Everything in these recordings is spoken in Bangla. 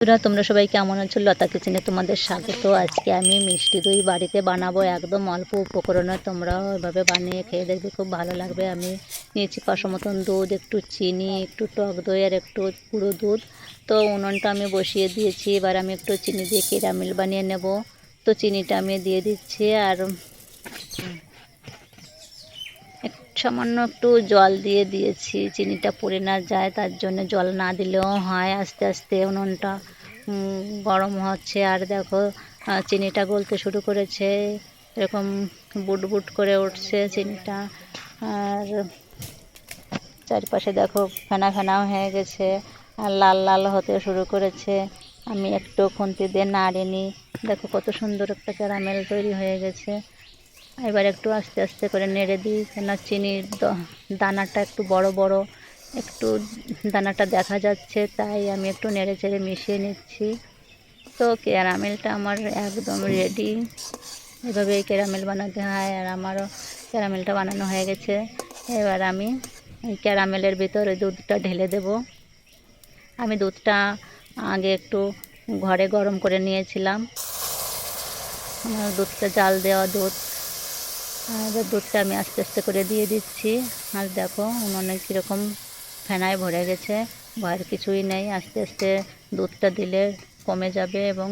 বন্ধুরা, তোমরা সবাই কেমন আছো? লতা কিচেনে তোমাদের স্বাগত। আজকে আমি মিষ্টি দই বাড়িতে বানাবো, একদম অল্প উপকরণে। তোমরাও এভাবে বানিয়ে খেয়ে দেখবে খুব ভালো লাগবে। আমি নিয়েছি পাঁচশো মতন দুধ, একটু চিনি, একটু টক দই আর একটু পুরো দুধ। তো উনুনটা আমি বসিয়ে দিয়েছি। এবার আমি একটু চিনি দিয়ে কেরামেল বানিয়ে নেব। তো চিনিটা আমি দিয়ে দিচ্ছি আর সামান্য একটু জল দিয়ে দিয়েছি, চিনিটা পড়ে না যায়, তার জন্য জল না দিলেও হয়, আস্তে আস্তে উনুনটা গরম হচ্ছে। আর দেখো চিনিটা গলতে শুরু করেছে, এরকম বুট বুট করে উঠছে চিনিটা। আর চারপাশে দেখো ফেনা ফেনাও হয়ে গেছে, আর লাল লাল হতে শুরু করেছে। আমি একটু খুন্তি দিয়ে নাড়িনি, দেখো কত সুন্দর একটা ক্যারামেল তৈরি হয়ে গেছে। এবার একটু আস্তে আস্তে করে নেড়ে দিই কেন চিনির দানাটা একটু বড় বড়, একটু দানাটা দেখা যাচ্ছে, তাই আমি একটু নেড়ে চেড়ে মিশিয়ে নিচ্ছি। তো ক্যারামেলটা আমার একদম রেডি এভাবে ক্যারামেল বানাতে হয়, আর আমারও ক্যারামেলটা বানানো হয়ে গেছে। এবার আমি এই ক্যারামেলের ভিতরে দুধটা ঢেলে দেব। আমি দুধটা আগে একটু ঘরে গরম করে নিয়েছিলাম। আমার দুধটা জাল দেওয়া দুধ। আর এবার দুধটা আমি আস্তে আস্তে করে দিয়ে দিচ্ছি। আর দেখো, উনুনে কীরকম ফেনায় ভরে গেছে। ভয়ের কিছুই নেই, আস্তে আস্তে দুধটা দিলে কমে যাবে এবং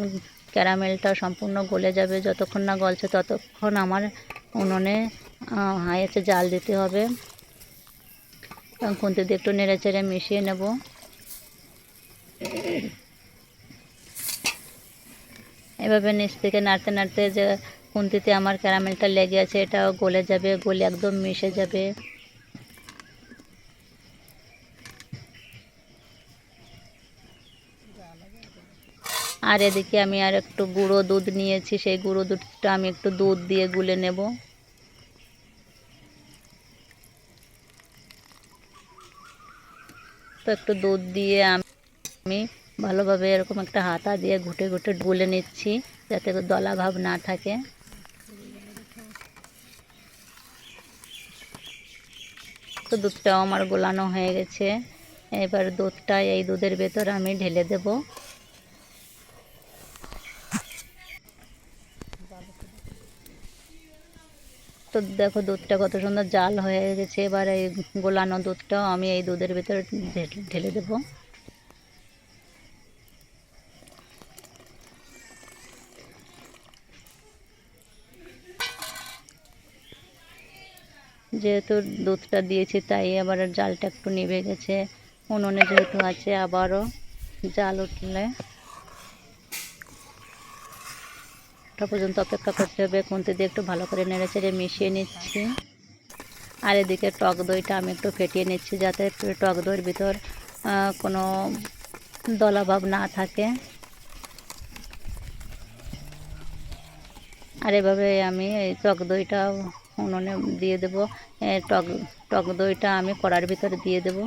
ক্যারামেলটা সম্পূর্ণ গলে যাবে। যতক্ষণ না গলছে ততক্ষণ আমার উনুনে হাই জাল দিতে হবে। এবং খুন্তি দিয়ে একটু নেড়ে চেড়ে মিশিয়ে নেব। এভাবে নিচ থেকে নাড়তে নাড়তে যে খুন্তিতে আমার ক্যারামেলটা লেগে আছে, এটাও গলে যাবে, গলে একদম মিশে যাবে। আর এদিকে আমি আর একটু গুঁড়ো দুধ নিয়েছি, সেই গুঁড়ো দুধটা আমি একটু দুধ দিয়ে গুলে নেব। তো একটু দুধ দিয়ে আমি ভালোভাবে এরকম একটা হাতা দিয়ে ঘুটে ঘুটে গুলে নিচ্ছি যাতে দলা ভাব না থাকে। তো দুধটাও আমার গোলানো হয়ে গেছে। এবার দুধটা এই দুধের ভেতর আমি ঢেলে দেব। তো দেখো দুধটা কত সুন্দর জাল হয়ে গেছে। এবার এই গোলানো দুধটাও আমি এই দুধের ভেতর ঢেলে দেবো। যেহেতু দুধটা দিয়েছি, তাই আবার জালটা একটু নিভে গেছে। উনুনে যেহেতু আছে, আবারও জাল উঠলে। ওটা পর্যন্ত অপেক্ষা করতে হবে, খুন্তি দিয়ে একটু ভালো করে নেড়ে চেড়ে মিশিয়ে নিচ্ছি। আর এদিকে টক দইটা আমি একটু ফেটিয়ে নিচ্ছি, যাতে টক দইয়ের ভিতর কোনো দলাভাব না থাকে। আর এভাবে আমি এই টক দইটা উনুনে দিয়ে দেবো। টক টক দইটা আমি কড়ার ভিতরে দিয়ে দেবো।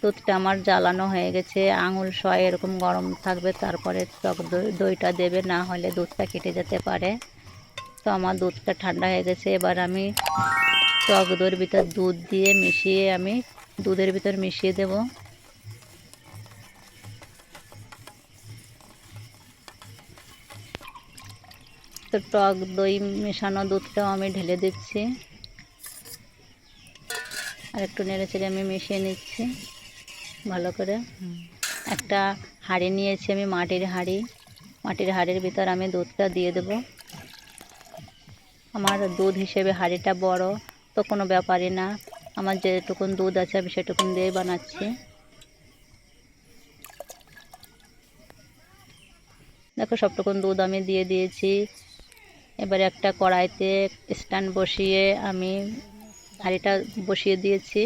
দুধটা আমার জ্বালানো হয়ে গেছে, আঙুল সয় এরকম গরম থাকবে, তারপরে টক দই, দইটা দেবে, না হলে দুধটা কেটে যেতে পারে। তো আমার দুধটা ঠান্ডা হয়ে গেছে, এবার আমি টক দইয়ের ভিতর দুধ দিয়ে মিশিয়ে আমি দুধের ভিতর মিশিয়ে দেবো। তো টক দই মেশানো দুধটাও আমি ঢেলে দিচ্ছি। আর একটু নেড়ে চেড়ে আমি মিশিয়ে নিচ্ছি ভালো করে। একটা হাঁড়ি নিয়েছি আমি মাটির হাঁড়ি। মাটির হাঁড়ির ভিতর আমি দুধটা দিয়ে দেব। আমার দুধ হিসেবে হাঁড়িটা বড় তো কোনো ব্যাপারই না। আমার যেটুকুন দুধ আছে আমি সেটুকুন দিয়ে বানাচ্ছি। দেখো সবটুকুন দুধ আমি দিয়ে দিয়েছি। এবার একটা কড়াইতে স্ট্যান্ড বসিয়ে আমি হাঁড়িটা বসিয়ে দিয়েছি।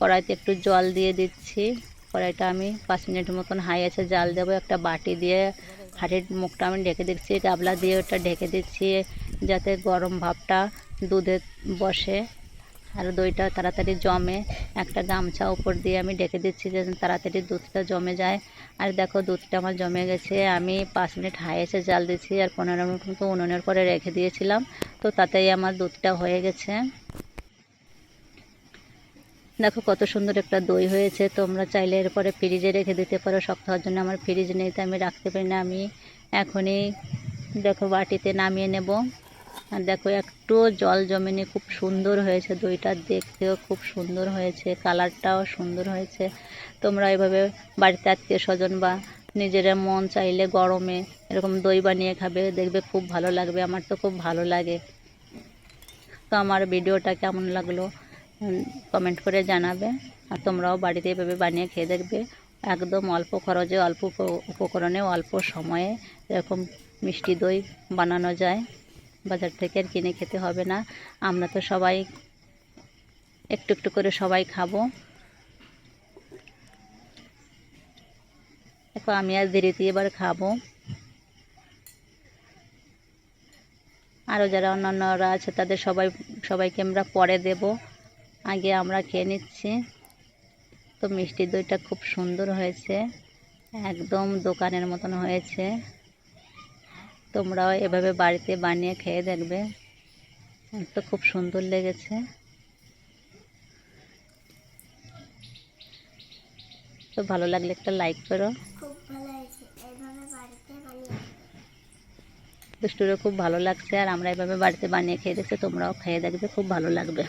কড়াইতে একটু জল দিয়ে দিচ্ছি। কড়াইটা আমি পাঁচ মিনিট মতন হাই আছে, জাল দেব। একটা বাটি দিয়ে হাঁড়ির মুখটা আমি ঢেকে দিচ্ছি গাবলা দিয়ে ওটা ঢেকে দিচ্ছি যাতে গরম ভাবটা দুধে বসে। আর দইটা তাড়াতাড়ি জমে, একটা গামছা উপর দিয়ে আমি ডেকে দিচ্ছি যে তাড়াতাড়ি দুধটা জমে যায়। আর দেখো দুধটা আমার জমে গেছে, আমি পাঁচ মিনিট হাই এসে জাল দিচ্ছি আর পনেরো মিনিট মতো উনুনের পরে রেখে দিয়েছিলাম, তো তাতেই আমার দুধটা হয়ে গেছে। দেখো কত সুন্দর একটা দই হয়েছে, তোমরা চাইলে এরপরে ফ্রিজে রেখে দিতে পারো শক্ত হওয়ার জন্য আমার ফ্রিজ নেই তো আমি রাখতে পারি না, আমি এখনই দেখো বাটিতে নামিয়ে নেব। দেখো একটু জল জমেনি, খুব সুন্দর হয়েছে দইটা, দেখতেও খুব সুন্দর হয়েছে, কালারটাও সুন্দর হয়েছে। তোমরা এভাবে বাড়িতে আত্মীয় স্বজন বা নিজেরা মন চাইলে গরমে এরকম দই বানিয়ে খাবে, দেখবে খুব ভালো লাগবে, আমার তো খুব ভালো লাগে। তো আমার ভিডিওটা কেমন লাগল কমেন্ট করে জানাবে, আর তোমরাও বাড়িতে এভাবে বানিয়ে খেয়ে দেখবে। একদম অল্প খরচে, অল্প উপ- উপকরণে, অল্প সময়ে এরকম মিষ্টি দই বানানো যায়। বাজার থেকে আর কিনে খেতে হবে না। আমরা তো সবাই একটু একটু করে সবাই খাব। দেখো, আমি আর দেরিতে এবার খাব। আরও যারা অন্যান্যরা আছে, তাদের সবাই, সবাইকে আমরা পরে দেব। আগে আমরা খেয়ে নিচ্ছি। তো মিষ্টি দইটা খুব সুন্দর হয়েছে। একদম দোকানের মতন হয়েছে। তোমরাও এভাবে বাড়িতে বানিয়ে খেয়ে দেখবে। তো খুব সুন্দর লেগেছে। তো ভালো লাগলে একটা লাইক করো। দুষ্টুরও খুব ভালো লাগছে আর আমরা এভাবে বাড়িতে বানিয়ে খেয়ে দেখছি তোমরাও খেয়ে দেখবে খুব ভালো লাগবে।